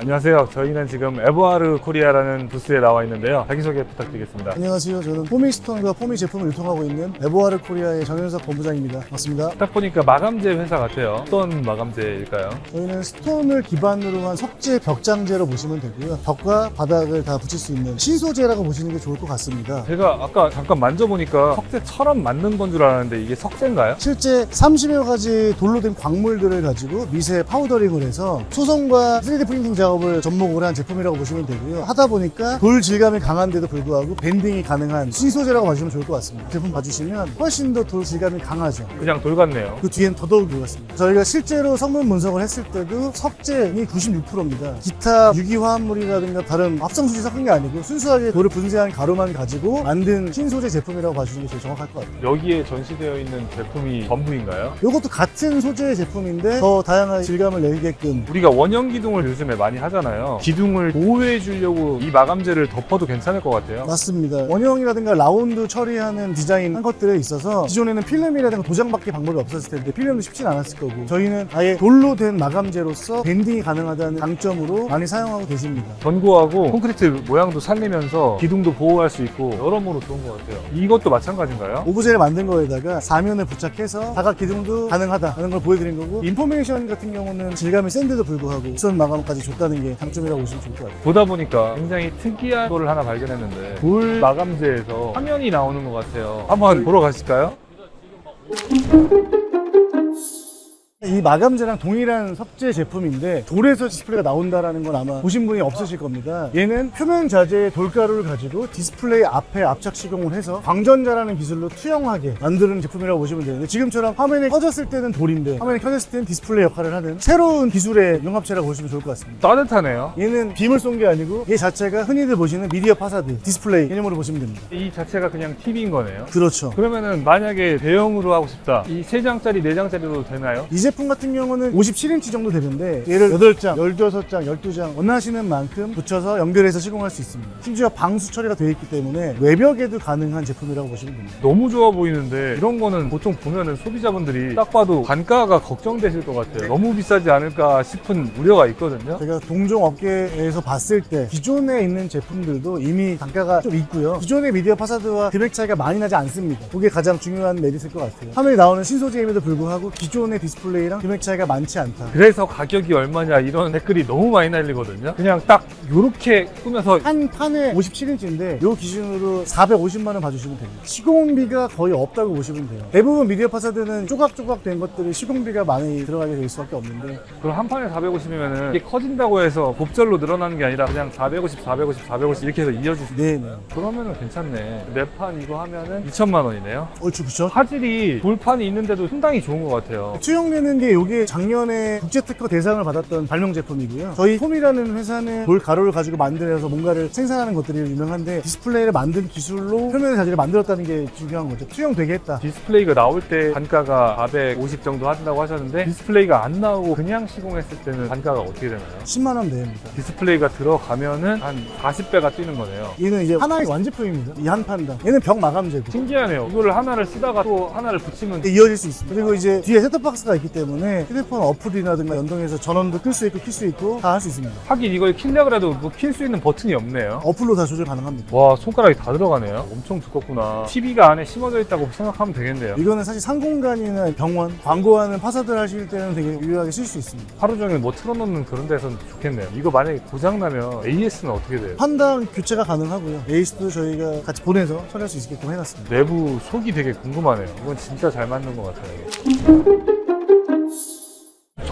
안녕하세요. 저희는 지금 에버하르 코리아라는 부스에 나와 있는데요. 자기소개 부탁드리겠습니다. 안녕하세요. 저는 포미스톤과 포미 제품을 유통하고 있는 에버하르 코리아의 정현석 본부장입니다. 반갑습니다. 딱 보니까 마감재 회사 같아요. 어떤 마감재일까요? 저희는 스톤을 기반으로 한 석재 벽장재로 보시면 되고요. 벽과 바닥을 다 붙일 수 있는 신소재라고 보시는 게 좋을 것 같습니다. 제가 아까 잠깐 만져보니까 석재처럼 만든 건줄 알았는데 이게 석재인가요? 실제 30여 가지 돌로 된 광물들을 가지고 미세 파우더링을 해서 소송과 3D 프린팅 작업 을 접목을 한 제품이라고 보시면 되고요. 하다 보니까 돌 질감이 강한데도 불구하고 밴딩이 가능한 신소재라고 봐주시면 좋을 것 같습니다. 제품 봐주시면 훨씬 더 돌 질감이 강하죠. 그냥 돌 같네요. 그 뒤엔 더더욱 좋았습니다. 저희가 실제로 성분 분석을 했을 때도 석재이 96%입니다. 기타 유기화합물이라든가 다른 합성수지 섞은 게 아니고 순수하게 돌을 분쇄한 가루만 가지고 만든 신소재 제품이라고 봐주는 게 제일 정확할 것 같아요. 여기에 전시되어 있는 제품이 전부인가요? 이것도 같은 소재의 제품인데 더 다양한 질감을 내게끔 우리가 원형 기둥을 요즘에 많이 하잖아요. 기둥을 보호해 주려고 이 마감재를 덮어도 괜찮을 것 같아요. 맞습니다. 원형이라든가 라운드 처리하는 디자인 한 것들에 있어서 기존에는 필름이라든가 도장밖에 방법이 없었을 텐데 필름도 쉽진 않았을 거고 저희는 아예 돌로 된 마감재로서 밴딩이 가능하다는 장점으로 많이 사용하고 계십니다. 전구하고 콘크리트 모양도 살리면서 기둥도 보호할 수 있고 여러모로 좋은 것 같아요. 이것도 마찬가지인가요? 오브제를 만든 거에다가 사면을 부착해서 사각 기둥도 가능하다는 걸 보여드린 거고 인포메이션 같은 경우는 질감이 센데도 불구하고 우선 마감까지 줬다는 게 장점이라고 보시면 좋을 것 같아요. 보다 보니까 굉장히 특이한 거를 하나 발견했는데 돌 마감재에서 화면이 나오는 것 같아요. 한번 보러 가실까요? 이 마감재랑 동일한 석재 제품인데 돌에서 디스플레이가 나온다라는 건 아마 보신 분이 없으실 겁니다. 얘는 표면 자재의 돌가루를 가지고 디스플레이 앞에 압착 시공을 해서 광전자라는 기술로 투영하게 만드는 제품이라고 보시면 되는데 지금처럼 화면에 꺼졌을 때는 돌인데 화면에 켜졌을 때는 디스플레이 역할을 하는 새로운 기술의 융합체라고 보시면 좋을 것 같습니다. 따뜻하네요. 얘는 빔을 쏜 게 아니고 얘 자체가 흔히들 보시는 미디어 파사드 디스플레이 개념으로 보시면 됩니다. 이 자체가 그냥 TV인 거네요. 그렇죠. 그러면은 만약에 대형으로 하고 싶다. 이 3장짜리, 4장짜리도 되나요? 이제 품 같은 경우는 57인치 정도 되는데 얘를 8장, 16장, 12장 원하시는 만큼 붙여서 연결해서 시공할 수 있습니다. 심지어 방수 처리가 되어 있기 때문에 외벽에도 가능한 제품이라고 보시면 됩니다. 너무 좋아 보이는데 이런 거는 보통 보면은 소비자분들이 딱 봐도 단가가 걱정되실 것 같아요. 너무 비싸지 않을까 싶은 우려가 있거든요. 제가 동종 업계에서 봤을 때 기존에 있는 제품들도 이미 단가가 좀 있고요. 기존의 미디어 파사드와 금액 차이가 많이 나지 않습니다. 그게 가장 중요한 메리트일 것 같아요. 화면에 나오는 신소재임에도 불구하고 기존의 디스플레이 랑 금액 차이가 많지 않다. 그래서 가격이 얼마냐 이런 댓글이 너무 많이 날리거든요. 그냥 딱 요렇게 꾸며서 한 판에 57인치인데 요 기준으로 450만 원 봐주시면 됩니다. 시공비가 거의 없다고 보시면 돼요. 대부분 미디어 파사드는 조각조각 된 것들이 시공비가 많이 들어가게 될 수밖에 없는데 그럼 한 판에 450이면은 이게 커진다고 해서 곱절로 늘어나는 게 아니라 그냥 450, 450, 450 이렇게 해서 이어질 수 네네. 그러면은 괜찮네. 네 판 이거 하면은 2천만 원이네요. 얼추 그쵸? 화질이 돌판이 있는데도 상당히 좋은 것 같아요. 투영되는 게 이게 작년에 국제 특허 대상을 받았던 발명 제품이고요. 저희 폼이라는 회사는 돌 가루를 가지고 만들어서 뭔가를 생산하는 것들이 유명한데 디스플레이를 만든 기술로 표면의 자재를 만들었다는 게 중요한 거죠. 투영되게 했다. 디스플레이가 나올 때 단가가 450 정도 한다고 하셨는데 디스플레이가 안 나오고 그냥 시공했을 때는 단가가 어떻게 되나요? 10만 원 내입니다. 디스플레이가 들어가면은 한 40배가 뛰는 거네요. 얘는 이제 하나의 완제품입니다. 이 한 판당. 얘는 벽 마감재고. 신기하네요. 이거를 하나를 쓰다가 또 하나를 붙이면 이어질 수 있습니다. 그리고 이제 뒤에 셋톱박스가 있기 때문에 휴대폰 어플이라든가 연동해서 전원도 끌 수 있고 킬 수 있고 다 할 수 있습니다. 하긴 이걸 킬려고 해도 뭐 킬 수 있는 버튼이 없네요. 어플로 다 조절 가능합니다. 와 손가락이 다 들어가네요. 엄청 두껍구나. TV가 안에 심어져 있다고 생각하면 되겠네요. 이거는 사실 상공간이나 병원, 광고하는 파사들 하실 때는 되게 유용하게 쓸 수 있습니다. 하루 종일 뭐 틀어놓는 그런 데서는 좋겠네요. 이거 만약에 고장나면 AS는 어떻게 돼요? 판당 교체가 가능하고요. 에이스도 저희가 같이 보내서 처리할 수 있게끔 해놨습니다. 내부 속이 되게 궁금하네요. 이건 진짜 잘 만든 것 같아요. 이게.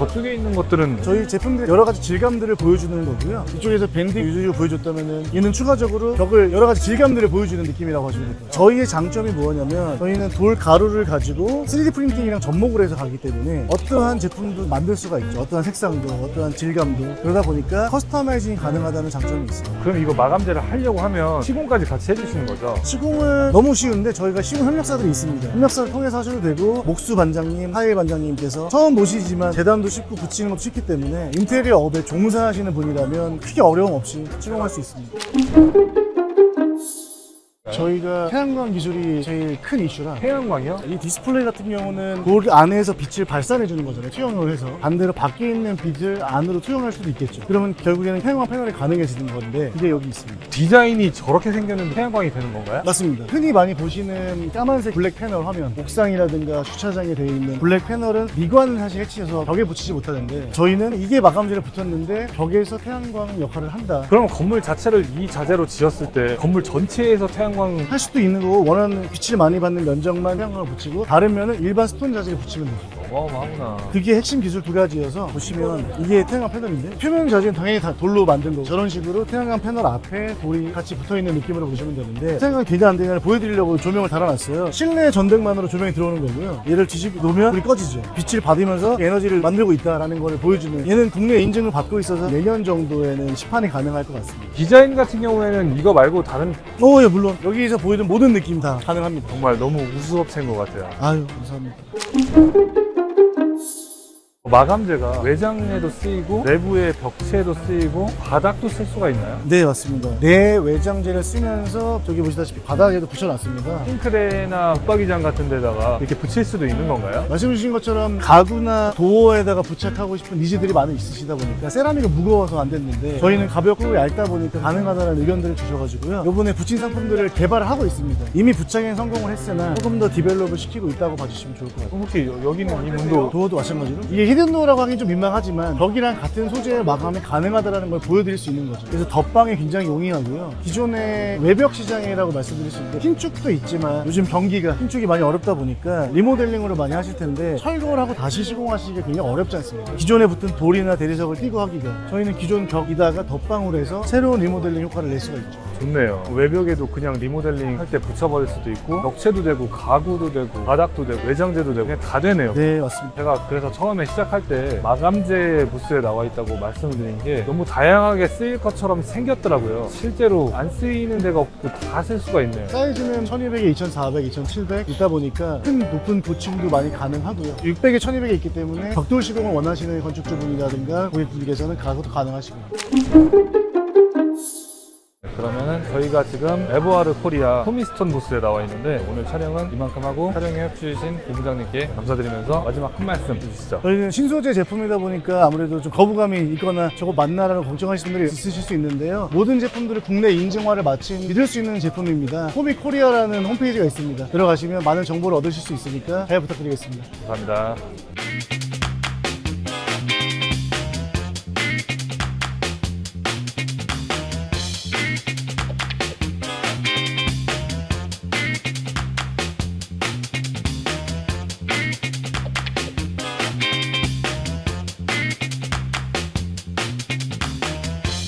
저쪽에 있는 것들은 저희 제품들이 여러 가지 질감들을 보여주는 거고요. 이쪽에서 밴딩 유저를 보여줬다면은 얘는 추가적으로 벽을 여러 가지 질감들을 보여주는 느낌이라고 하시면 됩니다. 저희의 장점이 뭐냐면 저희는 돌 가루를 가지고 3D 프린팅이랑 접목을 해서 가기 때문에 어떠한 제품도 만들 수가 있죠. 어떠한 색상도, 어떠한 질감도 그러다 보니까 커스터마이징이 가능하다는 장점이 있어요. 그럼 이거 마감재를 하려고 하면 시공까지 같이 해주시는 거죠? 시공은 너무 쉬운데 저희가 시공 협력사들이 있습니다. 협력사를 통해서 하셔도 되고 목수 반장님, 하일 반장님께서 처음 보시지만 재단도 쉽고 붙이는 것도 쉽기 때문에 인테리어 업에 종사하시는 분이라면 크게 어려움 없이 시공할 수 있습니다. 저희가 태양광 기술이 제일 큰 이슈라 태양광이요? 이 디스플레이 같은 경우는 돌 안에서 빛을 발산해 주는 거잖아요. 투영을 해서 반대로 밖에 있는 빛을 안으로 투영할 수도 있겠죠. 그러면 결국에는 태양광 패널이 가능해지는 건데 그게 여기 있습니다. 디자인이 저렇게 생겼는데 태양광이 되는 건가요? 맞습니다. 흔히 많이 보시는 까만색 블랙 패널 화면, 옥상이라든가 주차장에 되어 있는 블랙 패널은 미관을 사실 해치해서 벽에 붙이지 못하는데 저희는 이게 마감재를 붙였는데 벽에서 태양광 역할을 한다. 그러면 건물 자체를 이 자재로 지었을 때 건물 전체에서 태양광 할 수도 있는 거고 원하는 빛을 많이 받는 면적만 태양광을 붙이고 다른 면은 일반 스톤 자재를 붙이면 되죠. 어마어마하구나. 그게 핵심 기술 두 가지여서 보시면 이게 태양광 패널인데 표면 자재는 당연히 다 돌로 만든 거고 저런 식으로 태양광 패널 앞에 돌이 같이 붙어있는 느낌으로 보시면 되는데 태양광 되냐 안 되냐를 보여드리려고 조명을 달아놨어요. 실내 전등만으로 조명이 들어오는 거고요. 얘를 뒤집어 놓으면 불이 꺼지죠. 빛을 받으면서 에너지를 만들고 있다는 걸 보여주는 얘는 국내 인증을 받고 있어서 내년 정도에는 시판이 가능할 것 같습니다. 디자인 같은 경우에는 이거 말고 다른 어, 예, 물론. 여기서 보이는 모든 느낌 다 가능합니다. 정말 너무 우수업체인 것 같아요. 아유 감사합니다 마감재가 외장에도 쓰이고 내부의 벽체에도 쓰이고 바닥도 쓸 수가 있나요? 네 맞습니다. 내 외장재를 쓰면서 저기 보시다시피 바닥에도 붙여놨습니다. 싱크대나 붙박이장 같은 데다가 이렇게 붙일 수도 있는 건가요? 말씀 주신 것처럼 가구나 도어에다가 부착하고 싶은 니즈들이 많이 있으시다 보니까 세라믹이 무거워서 안 됐는데 저희는 가볍고 얇다 보니까 가능하다는 의견들을 주셔가지고요. 요번에 붙인 상품들을 개발을 하고 있습니다. 이미 부착에 성공을 했으나 조금 더 디벨롭을 시키고 있다고 봐주시면 좋을 것 같아요. 혹시 여- 여기는 이 문도 도어도 마찬가지로? 이게 히든 도어라고 하긴 좀 민망하지만 벽이랑 같은 소재의 마감이 가능하다는 걸 보여드릴 수 있는 거죠. 그래서 덧방에 굉장히 용이하고요. 기존의 외벽 시장이라고 말씀드릴 수 있는데 흰축도 있지만 요즘 변기가 흰축이 많이 어렵다 보니까 리모델링으로 많이 하실 텐데 철거를 하고 다시 시공하시기가 굉장히 어렵지 않습니까? 기존에 붙은 돌이나 대리석을 띄고 하기가 저희는 기존 벽이다가 덧방으로 해서 새로운 리모델링 효과를 낼 수가 있죠 좋네요. 외벽에도 그냥 리모델링 할 때 붙여버릴 수도 있고 벽체도 되고 가구도 되고 바닥도 되고 외장재도 되고 그냥 다 되네요. 네 맞습니다 제가 그래서 처음에 시작할 때 마감재 부스에 나와 있다고 말씀을 드린 게 너무 다양하게 쓰일 것처럼 생겼더라고요. 실제로 안 쓰이는 데가 없고 다 쓸 수가 있네요. 사이즈는 1200에 2400, 2700 있다 보니까 큰 높은 고층도 많이 가능하고요. 600에 1200에 있기 때문에 벽돌 시공을 원하시는 건축주분이라든가 고객분께서는 가구도 가능하시고요. 네, 그러면은 저희가 지금 에버아르 코리아 토미스톤 부스에 나와 있는데 오늘 촬영은 이만큼 하고 촬영에 협조해주신 고 부장님께 감사드리면서 마지막 한 말씀 해주시죠. 저희는 신소재 제품이다 보니까 아무래도 좀 거부감이 있거나 저거 맞나라고 걱정하시는 분들이 있으실 수 있는데요. 모든 제품들이 국내 인증화를 마친 믿을 수 있는 제품입니다. 호미 코리아라는 홈페이지가 있습니다. 들어가시면 많은 정보를 얻으실 수 있으니까 잘 부탁드리겠습니다. 감사합니다.